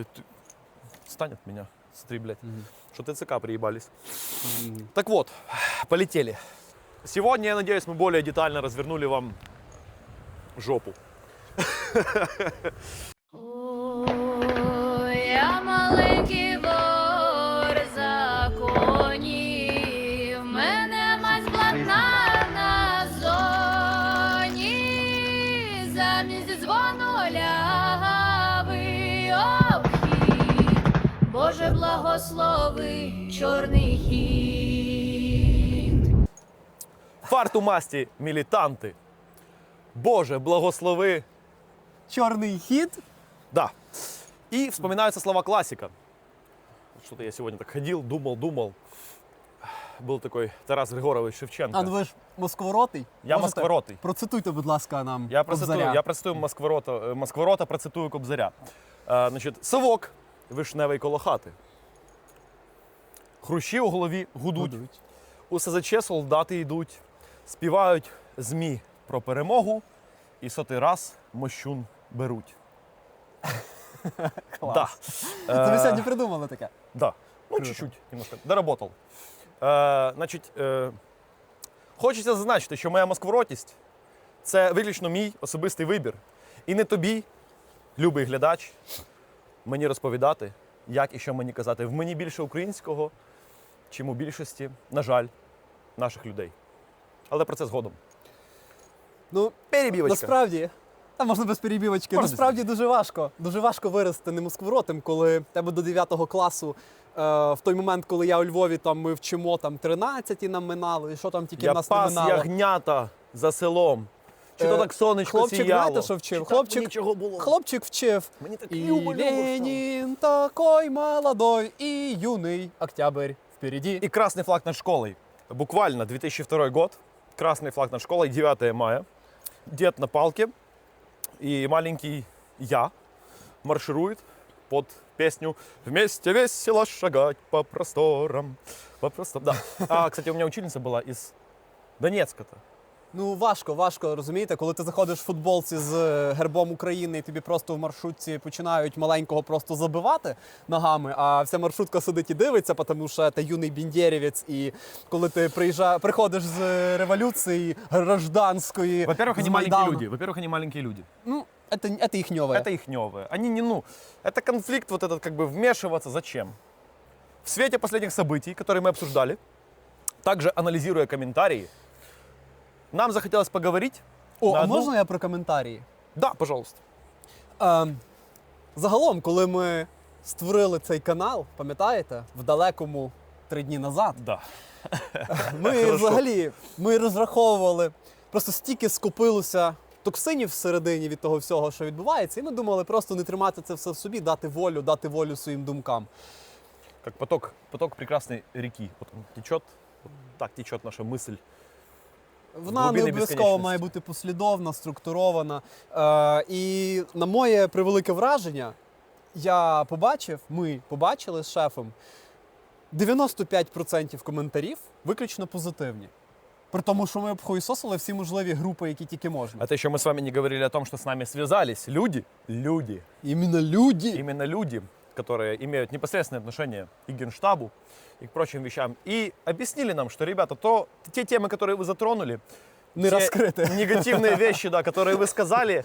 Ты, ты... Стань от меня. Смотри, блядь. Что ТЦК приебались. Так вот, полетели. Сегодня, я надеюсь, мы более детально развернули вам жопу. Ой, я маленький Боже благослови чорний хід. Фарту масті, мілітанти. Боже, благослови. Чорний хід. Да. И вспоминаются слова классика. Что-то я сегодня так ходил, думал, думал. Был такой Тарас Григорович Шевченко. А ну ви ж москворотий? Я Можете? москворотий. Процитуйте, будь ласка, нам. Я процитую, Кобзаря. я процитую Москворота, е, Москворота, процитую Кобзаря. Е, значить, совок вишневий коло хати. Хрущі у голові гудуть. Будуть. У СЗЧ солдати йдуть, співають змі про перемогу і сотий раз мощун беруть. Клас. Да. Ви Е, сьогодні придумали таке. Да. Ну, чуть-чуть, немножко. Доработал. Е, значить, е, хочеться зазначити, що моя москворотість це виключно мій особистий вибір. І не тобі, любий глядач, мені розповідати, як і що мені казати. В мені більше українського, чим у більшості, на жаль, наших людей. Але про це згодом. Ну, Перебівочка. насправді, та можна без перебівочки. Можна насправді дуже важко. Дуже важко вирости не москворотим, коли тебе до 9 класу. е, В той момент, коли я у Львові, там ми вчимо там 13 нам минали, і що там тільки Я в нас не минало. ягнята за селом. Чи то Е, так сонечко хлопчик, сіяло. знаєте, що вчив? Чи так Хлопчик- нічого було. Хлопчик вчив. Мені так И любо, любо стало. Ленин такой молодой и юный октябрь впереди. И красный флаг над школой. Буквально 2002 год. Красный флаг над школой, 9 мая. Дед на палке. И маленький я марширует под песню «Вместе весело шагать по просторам». По просторам. Да. А, кстати, у меня учительница была из Донецка-то. Ну важко, важко розумієте, коли ти заходиш в футболці з е, гербом України, і тобі просто в маршрутці починають маленького просто забивати ногами, а вся маршрутка сидить і дивиться, тому що ти юний біндєрівець, і коли ти приїжджа, приходиш з е, революції гражданської. Во-первых, з они маленькие Майдану. люди. Во-первых, они маленькие люди. Ну, це, це їхньове. Это их Они не, ну, это конфликт вот этот, как бы вмешиваться зачем? В свете последних событий, которые мы обсуждали, также анализируя комментарии, нам захотелось поговорить. О, на а одну- можна я про коментарі? Да, пожалуйста. Ем, загалом, коли ми створили цей канал, пам'ятаєте, в далекому три дні назад, Да. ми Хорошо. взагалі ми розраховували, просто стільки скопилося токсинів всередині від того всього, що відбувається, і ми думали просто не тримати це все в собі, дати волю, дати волю своїм думкам. Как поток, поток прекрасной реки. Вот он течет, вот так течет наша мысль. Вона не обов'язково має бути послідовна, структурована. Е, і на моє превелике враження, я побачив, ми побачили з шефом 95% коментарів виключно позитивні. При тому, що ми обхуїсосили всі можливі групи, які тільки можна. Это еще мы с вами не говорили о том, что с нами связались люди. Люди. Іменно люди. Именно люди, которые имеют непосредственное отношение и к Генштабу, и к прочим вещам. И объяснили нам, что, ребята, то те темы, которые вы затронули, Не те раскрыты. негативные вещи, да, которые вы сказали,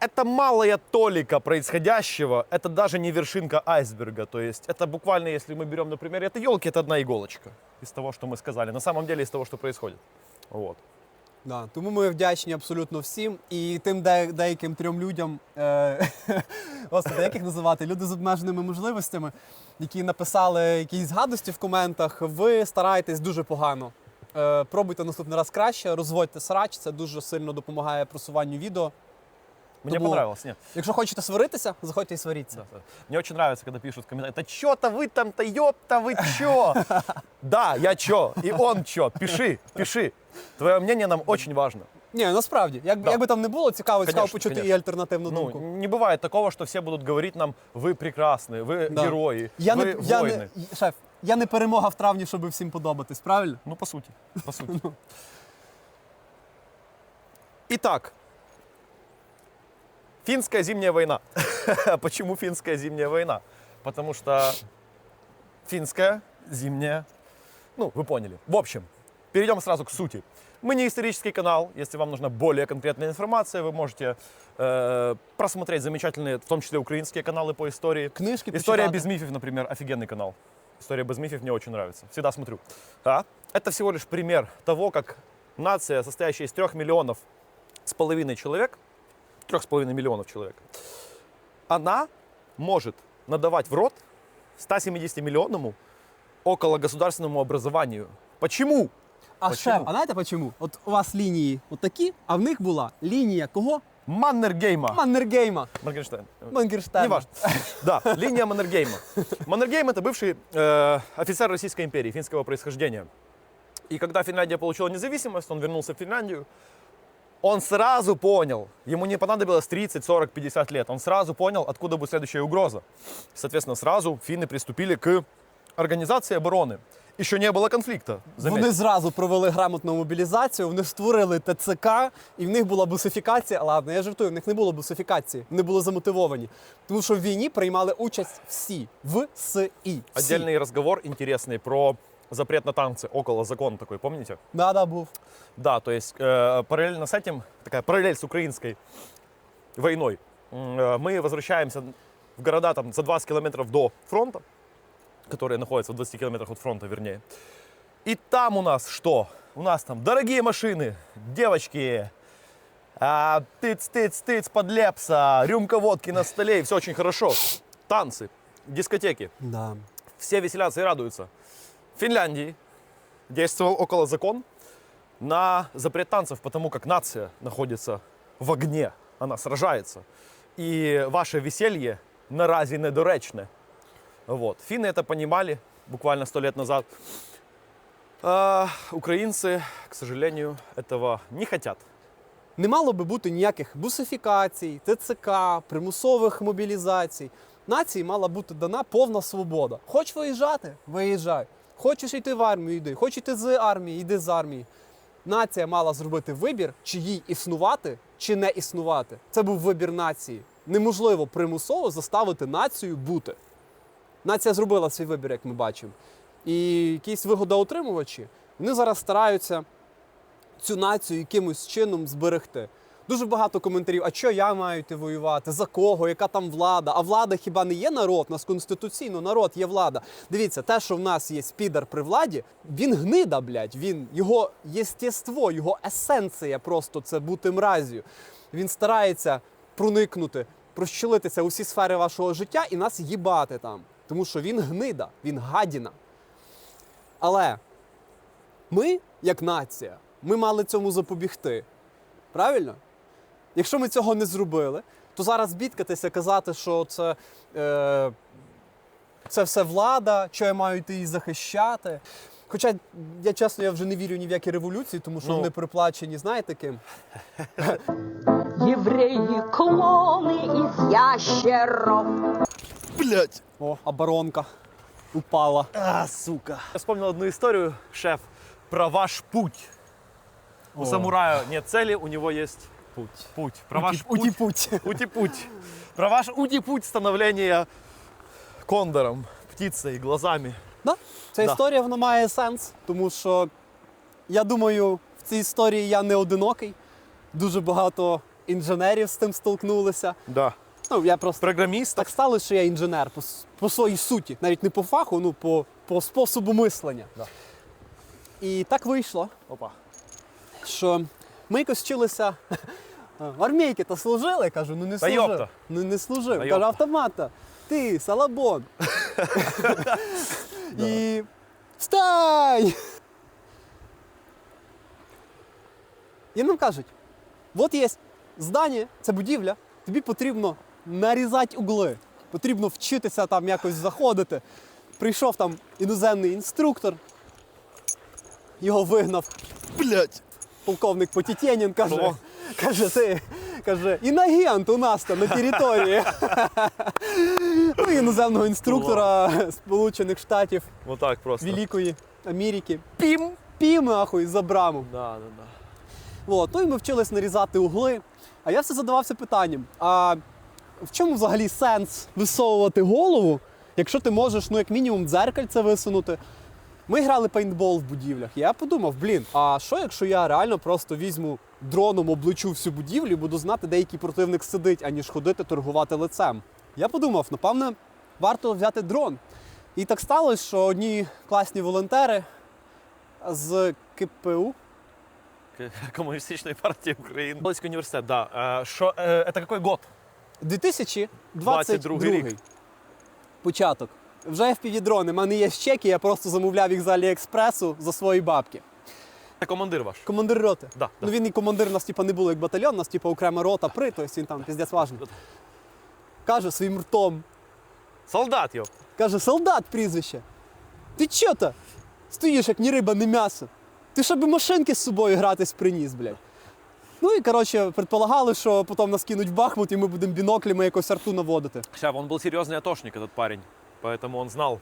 это малая толика происходящего, это даже не вершинка айсберга. То есть это буквально, если мы берем, например, это елки, это одна иголочка из того, что мы сказали. На самом деле из того, что происходит. Вот. Да, тому ми вдячні абсолютно всім. І тим де, деяким трьом людям, е, господи, як їх називати, люди з обмеженими можливостями, які написали якісь гадості в коментах, ви стараєтесь дуже погано. Е, пробуйте наступний раз краще, розводьте срач, це дуже сильно допомагає просуванню відео. Мне Тому- понравилось. Нет, Якщо хочете сваритися, заходьте і сваріться. Да, да. Мне очень нравится, когда пишут в комментариях, да чё-то вы там-то, ёпта, вы чё? Да, я чё, и он чё, пиши, пиши. Твое мнение нам очень важно. Ні, насправді, як, Да. як би там не було, цікаво, цікаво Конечно, почути і конечно. альтернативну Ну, думку. не бывает такого, что все будут говорить нам, вы прекрасны, вы Да. герои, Я вы не, я воины. не, шеф, я не перемога в травні, щоб всім подобатись, правильно? Ну, по сути, по сути. Итак, финская зимняя война. Почему финская зимняя война? Потому что финская зимняя, ну, вы поняли. В общем, перейдем сразу к сути. Мы не исторический канал. Если вам нужна более конкретная информация, вы можете э, просмотреть замечательные, в том числе украинские каналы по истории. Книжки История почитати. без мифов, например, офигенный канал. История без мифов мне очень нравится. Всегда смотрю. А? Это всего лишь пример того, как нация, состоящая из трех миллионов с половиной человек, трех с половиной миллионов человек, она может надавать в рот 170 миллионному около государственному образованию. Почему? А Почему? шеф, а знаєте чому? От у вас лінії от такі, а в них була лінія кого? Маннергейма. Маннергейма. Моргенштерн. Мангерштейна. Неважно. Да, линия Маннергейма. Маннергейм это бывший э, офицер Российской империи, финского происхождения. И когда Финляндия получила независимость, он вернулся в Финляндию. Он сразу понял, ему не понадобилось 30, 40, 50 лет, он сразу понял, откуда будет следующая угроза. Соответственно, сразу финны приступили к организации обороны. Еще не было конфликта. заметьте. Вони зразу провели грамотну мобілізацію, вони створили ТЦК, і в них була бусифікація. Ладно, я жартую, в них не було бусифікації, вони були замотивовані. Тому що в війні приймали участь всі в СІ. Всі. Отдельный разговор интересный про запрет на танцы, около закон такой, помните? Да, да, був. Да, то есть э, параллельно с этим, такая параллель с украинской войной, м, э, мы возвращаемся в города там за 20 километров до фронта, Которые находятся в 20 километрах от фронта, вернее. И там у нас что? У нас там дорогие машины, девочки, а, тыц-тыц-тыц под лепса, рюмка водки на столе, и все очень хорошо. Танцы, дискотеки, Да. все веселятся и радуются. В Финляндии действовал около закон на запрет танцев, потому как нация находится в огне, она сражается. И ваше веселье наразі недоречне. Вот. Финны это понимали буквально сто лет назад. А, украинцы, к сожалению, этого не хотят. Не мало би бути ніяких бусифікацій, ТЦК, примусових мобілізацій. Нації мала бути дана повна свобода. Хоч виїжджати, виїжджай. Хочеш йти в армію, йди. Хочеш йти з армії, йди з армії. Нація мала зробити вибір, чи їй існувати, чи не існувати. Це був вибір нації. Неможливо примусово заставити націю бути. Нація зробила свій вибір, як ми бачимо. І якісь вигодоотримувачі, вони зараз стараються цю націю якимось чином зберегти. Дуже багато коментарів: а що я маю йти воювати? За кого? Яка там влада? А влада хіба не є народ? У нас конституційно народ є влада. Дивіться, те, що в нас є спідер при владі, він гнида, блядь. Він його єстєство, його есенція просто це бути мразю. Він старається проникнути, прощелитися у всі сфери вашого життя і нас їбати там. Тому що він гнида, він гадіна. Але ми, як нація, ми мали цьому запобігти. Правильно? Якщо ми цього не зробили, то зараз бідкатися, казати, що це, е, це все влада, що я маю йти її захищати. Хоча я чесно, я вже не вірю ні в які революції, тому що Ну. вони приплачені, знаєте ким? Евреи клоны из ящеров. Блять. О, оборонка упала. А, сука. Я вспомнил одну историю, шеф, про ваш путь. У О. самурая нет цели, у него есть Путь. путь. Про ваш путь. Ути-путь. Ути-путь. Про ваш ути-путь становления кондором, птицей, глазами. Да? Ця Да. історія вона має сенс, тому що я думаю, в цій історії я не одинокий. Дуже багато інженерів з тим столкнулися. Да. Ну, я просто Программист. так сталося, що я інженер по, по своїй суті, навіть не по фаху, ну по, по способу мислення. Да. І так вийшло, Опа. що ми якось вчилися. В армійки то служили, я кажу, ну не Та служив. йопта. Ну не служив. Та йопта. автомата. Ти, салабон. І встань! І нам кажуть: от є здання, це будівля, тобі потрібно нарізати угли, потрібно вчитися там якось заходити. Прийшов там іноземний інструктор, його вигнав Блять. полковник Потітєнін, каже, О. каже, ти, каже, інагент у нас там на території. ну, іноземного інструктора Сполучених Штатів Вот так просто. Великої Америки. Пим. Пі, нахуй, за браму. Да, да, да. От, ну і ми вчились нарізати угли. А я все задавався питанням: а в чому взагалі сенс висовувати голову, якщо ти можеш, ну, як мінімум, дзеркальце висунути. Ми грали пейнтбол в будівлях. Я подумав, блін, а що якщо я реально просто візьму дроном, обличу всю будівлю і буду знати, де який противник сидить, аніж ходити торгувати лицем. Я подумав, напевно, варто взяти дрон. І так сталося, що одні класні волонтери з КПУ К- Коммунистической партии Украины. Польский университет, да. Э, Шо, э, это какой год? 2022 22-й рік. Початок. Вже FPV-дрони. У мене є чеки, я просто замовляв їх з Аліекспресу за свої бабки. Это командир ваш. Командир роти. Да, Ну да. він і командир у нас типа не було як батальйон, у нас типа окрема рота при, тобто він там піздець важний. Каже своїм ртом. Солдат, йо. Каже, солдат прізвище. Ти чо то? Стоїш, як ні риба, ні м'ясо. Ти щоб машинки з собою гратись приніс, блядь. Ну і коротше, предполагали, що потім нас кинуть в Бахмут і ми будемо біноклями якось арту наводити. Сейчас, он был серьезный атошник, этот парень. Поэтому он знал,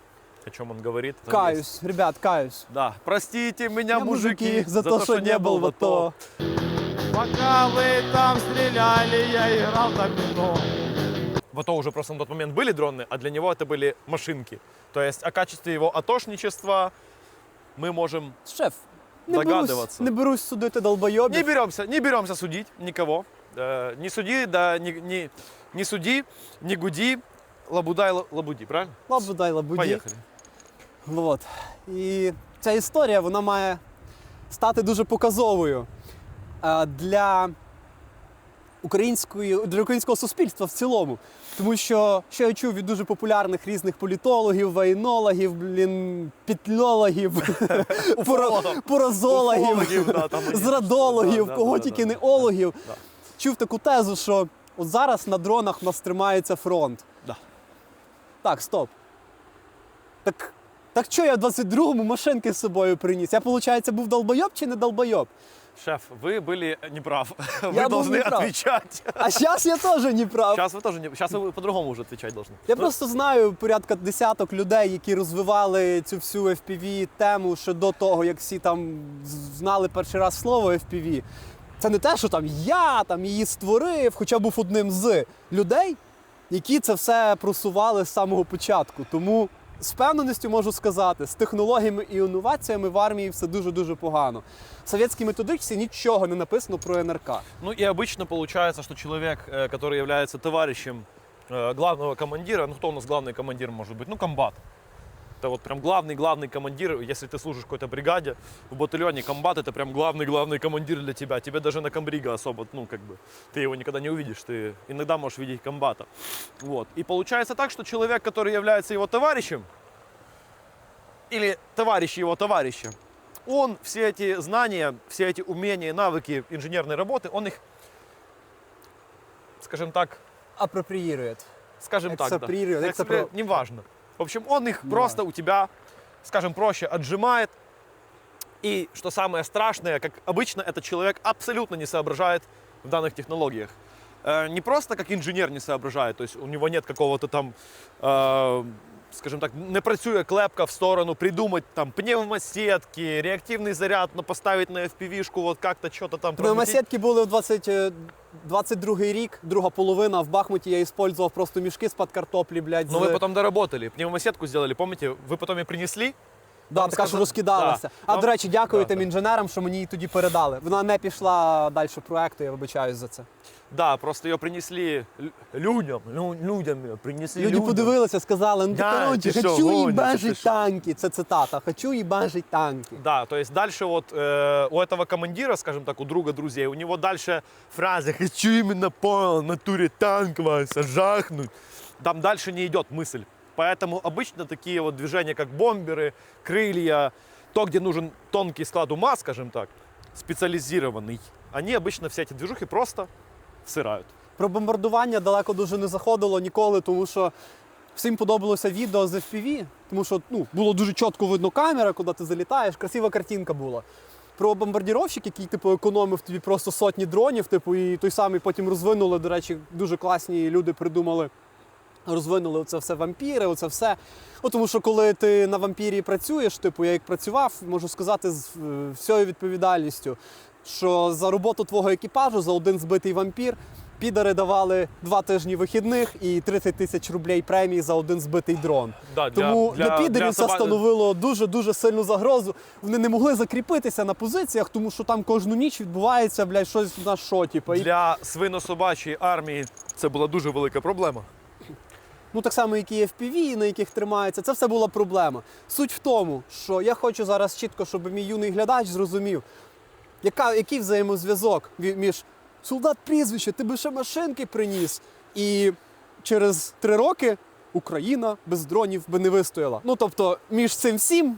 о чем он говорит. Там есть. Каюсь, ребят, каюсь. Да. Простите меня, Я, мужики, за то, что не был в АТО. Пока вы там стреляли, я играл в домино. В АТО уже просто на тот момент были дроны, а для него это были машинки. То есть о качестве его атошничества мы можем Шеф, не берусь, не берусь судити долбоебов. Не беремся, не беремся судить никого. Э, не суди, да, не, не, не суди, не гуди, лабудай, лабуди, правильно? Лабудай, лабуді. Поехали. Вот. І ця історія вона має стати дуже показовою е, для української для українського суспільства в цілому. Тому що що я чув від дуже популярних різних політологів, воєнологів, блін, петльологів, поро- порозологів, зрадологів, кого тільки не ологів. Чув таку тезу, що от зараз на дронах у нас тримається фронт. Так, стоп. Так, так що я в 22-му машинки з собою приніс? Я, виходить, був долбойоб чи не долбойоб? Шеф, вы были неправ. Я Вы был должны неправ. отвечать. А зараз я теж не прав. Сейчас вы тоже не... Сейчас вы по-другому уже отвечать должны. Я Ну, просто знаю порядка десяток людей, які розвивали цю всю FPV тему ще до того, як всі там з- знали перший раз слово FPV. Це не те, що там я там її створив, хоча був одним з людей, які це все просували з самого початку. Тому з впевненістю можу сказати, з технологіями і інноваціями в армії все дуже-дуже погано. В совєтській методичці нічого не написано про НРК. Ну и обычно получается, что человек, э, который является товарищем э, главного командира, ну кто у нас главный командир может быть? Ну комбат. Это вот прям главный-главный командир, если ты служишь какой-то бригаде, в батальоне комбат это прям главный-главный командир для тебя. Тебе даже на комбрига особо, ну как бы, ты его никогда не увидишь, ты иногда можешь видеть комбата. Вот. И получается так, что человек, который является его товарищем, или товарищ его товарища, он все эти знания, все эти умения, навыки инженерной работы, он их, скажем так, Апроприює. скажем так, да. Эксапро- неважно. В общем, он их Не просто у тебя, скажем проще, отжимает. И что самое страшное, как обычно, этот человек абсолютно не соображает в данных технологиях. Э, Не просто как инженер не соображает, то есть у него нет какого-то там, э, скажем так, не працює клепка в сторону, придумать там пневмосетки, реактивный заряд, но поставить на FPV-шку, вот как-то что-то там прокрутить. Пневмосетки були у 20, е, 22 рік, друга половина. В Бахмуті я використовував просто мішки з-під картоплі, блядь. Но з... вы потом доработали, пневмосетку сделали, помните? Вы потом ее принесли, да, вам така ж сказали- розкидалася. Да. А Вам- до речі, дякую Да, тим да. інженерам, що мені її тоді передали. Вона не пішла далі проекту, я вибачаюсь за це. Да, просто ее принесли лю- людям, лю- людям ее принесли. Люди людям. подивилися, сказали, ну ти Да, коротше, ти що, хочу гониш, їбажить ти що?» танки. Це цитата. Хочу їбажить танки. Да, то есть дальше вот э, у этого командира, скажем так, у друга друзей, у него дальше фраза «хочу именно по натуре танк вас жахнуть». Там дальше не идет мысль. Поэтому обычно такие вот движения, как бомберы, крылья, то, где нужен тонкий склад ума, скажем так, специализированный, они обычно все эти движухи просто всирают. Про бомбардування далеко дуже не заходило ніколи, тому що всім подобалося відео з FPV, тому що ну, було дуже чітко видно камера, куди ти залітаєш, красива картинка була. Про бомбардіровщик, який типу економив тобі просто сотні дронів, типу, і той самий потім розвинули. До речі, дуже класні люди придумали. Розвинули оце все вампіри, оце все. Ну, тому що коли ти на вампірі працюєш, типу я як працював, можу сказати з е, всією відповідальністю, що за роботу твого екіпажу, за один збитий вампір, підари давали два тижні вихідних і 30 тисяч рублей премії за один збитий дрон. Да, для- Тому для, для- підерів для це соба- становило дуже дуже сильну загрозу. Вони не могли закріпитися на позиціях, тому що там кожну ніч відбувається блядь, щось на що, типу. І, Для свино-собачої армії це була дуже велика проблема. Ну так само, як і FPV, на яких тримається, це все була проблема. Суть в тому, що я хочу зараз чітко, щоб мій юний глядач зрозумів, яка, який взаємозв'язок між солдат прізвище, ти би ще машинки приніс. І через три роки Україна без дронів би не вистояла. Ну тобто, між цим всім.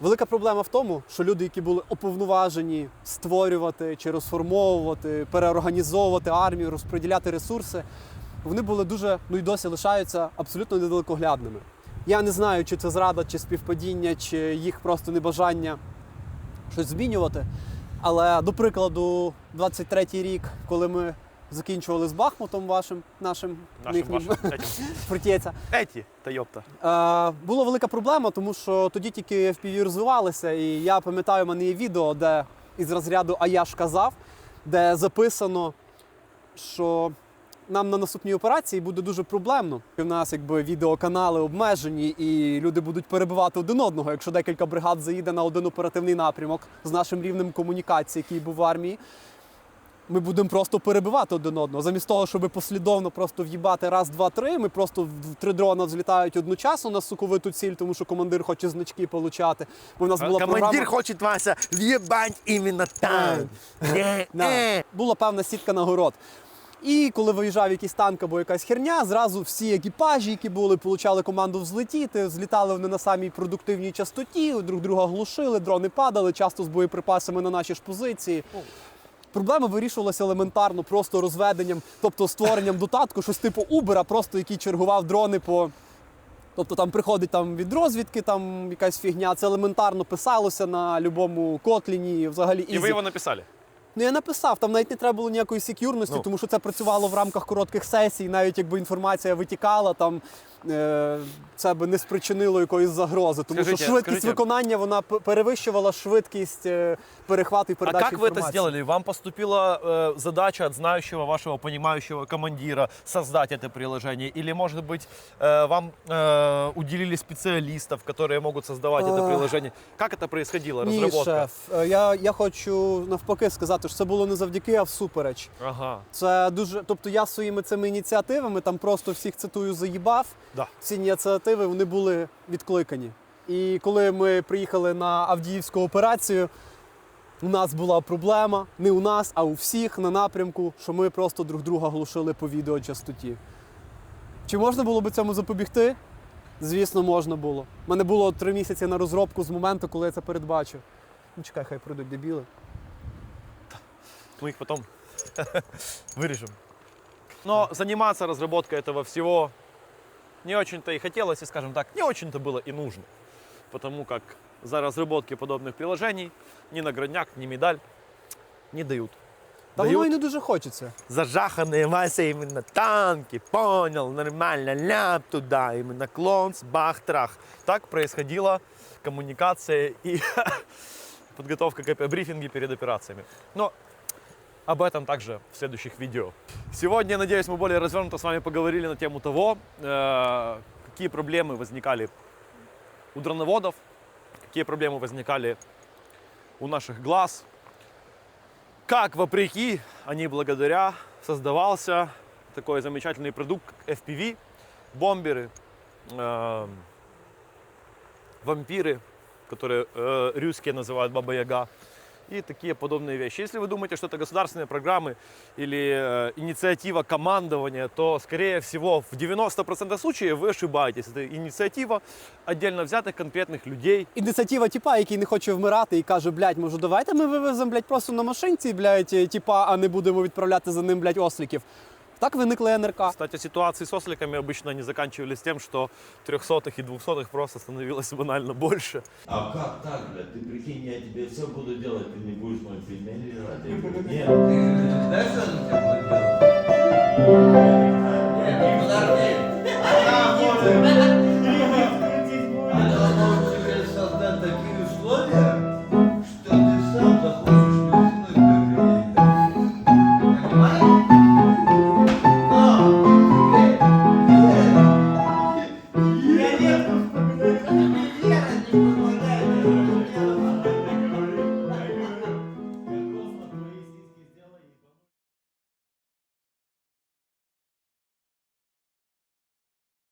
Велика проблема в тому, що люди, які були уповноважені створювати чи розформовувати, переорганізовувати армію, розподіляти ресурси, вони були дуже, ну і досі лишаються абсолютно недалекоглядними. Я не знаю, чи це зрада, чи співпадіння, чи їх просто небажання щось змінювати. Але, до прикладу, 23-й рік, коли ми закінчували з Бахмутом вашим, нашим, Нашим вашим. Фортеця, Еті, та йопта. Е, була велика проблема, тому що тоді тільки FPV розвивалися, і я пам'ятаю, в мене є відео, де із розряду А я ж казав, де записано, що нам на наступній операції буде дуже проблемно. У нас якби відеоканали обмежені, і люди будуть перебивати один одного. Якщо декілька бригад заїде на один оперативний напрямок з нашим рівнем комунікації, який був в армії. Ми будемо просто перебивати один одного. Замість того, щоб послідовно просто в'їбати раз, два, три. Ми просто в три дрона взлітають одночасно на суковиту ціль, тому що командир хоче значки получати. Бо в нас була програма... хоче Вася в'єбать іменно там. Е, Да. Була певна сітка нагород. І коли виїжджав якийсь танк або якась херня, зразу всі екіпажі, які були, получали команду взлетіти, взлітали вони на самій продуктивній частоті, друг друга глушили, дрони падали, часто з боєприпасами на наші ж позиції. Проблема вирішувалася елементарно, просто розведенням, тобто створенням додатку, щось типу Uber, просто який чергував дрони по. Тобто там приходить там від розвідки, там якась фігня. Це елементарно писалося на будь-якому котліні, взагалі І ви його написали. Ну я написав, там навіть не треба було ніякої секюрності, Ну. тому що це працювало в рамках коротких сесій, навіть якби інформація витікала, там е, це би не спричинило якоїсь загрози. Тому Скажіть, що швидкість скажіть, виконання вона п- перевищувала швидкість е, перехвату і А передачі как вы это інформації. сделали? Вам поступила э, задача от знающего вашего понимающего командира создать это приложение? Или, может быть, э, вам э, уделили специалистов, которые могут создавать это Ах. приложение? Как это происходило, Ні, разработка? шеф, е, я, я хочу навпаки сказати, що це було не завдяки, а всупереч. Ага, Це дуже, тобто я своїми цими ініціативами там просто всіх цитую заїбав. да. Ці ініціативи вони були відкликані. І коли ми приїхали на Авдіївську операцію, у нас була проблема не у нас, а у всіх на напрямку, що ми просто друг друга глушили по відеочастоті. Чи можна було би цьому запобігти? Звісно, можна було. У мене було три місяці на розробку з моменту, коли я це передбачив. Ну, чекай, хай прийдуть дебіли. Мы их потом вырежем. Но заниматься разработкой этого всего не очень-то и хотелось, и, скажем так, не очень-то было и нужно. Потому как за разработки подобных приложений ни наградняк, ни медаль не дают. Та Дают воно і не дуже хочеться. зажаханные Вася именно танки, понял, нормально, ляп туда, именно клонс, бах, трах. Так происходила коммуникация и подготовка к брифинги перед операциями. Но об этом также в следующих видео. Сегодня, надеюсь, мы более развернуто с вами поговорили на тему того, э, какие проблемы возникали у дроноводов, какие проблемы возникали у наших глаз, как вопреки, а не благодаря, создавался такой замечательный продукт, как FPV, бомберы, э, вампиры, которые э, русские называют Баба Яга, и такие подобные вещи. Если вы думаете, что это государственные программы или э, инициатива командования, то, скорее всего, в 90% случаев вы ошибаетесь. Это инициатива отдельно взятых конкретных людей, Ініціатива тіпа, який не хоче вмирати і каже, блядь, може, давайте ми вивеземо, блядь, просто на машинці, блядь, тіпа, а не будемо відправляти за ним, блядь, осліків. Так виникла НРК. Кстати, ситуации с осликами обычно не заканчивались тем, что трехсотых и двухсотых просто становилось банально больше. А как так, блядь? Ты прикинь, я тебе все буду делать, ты не будешь мой пельмень лежать? Я говорю, нет.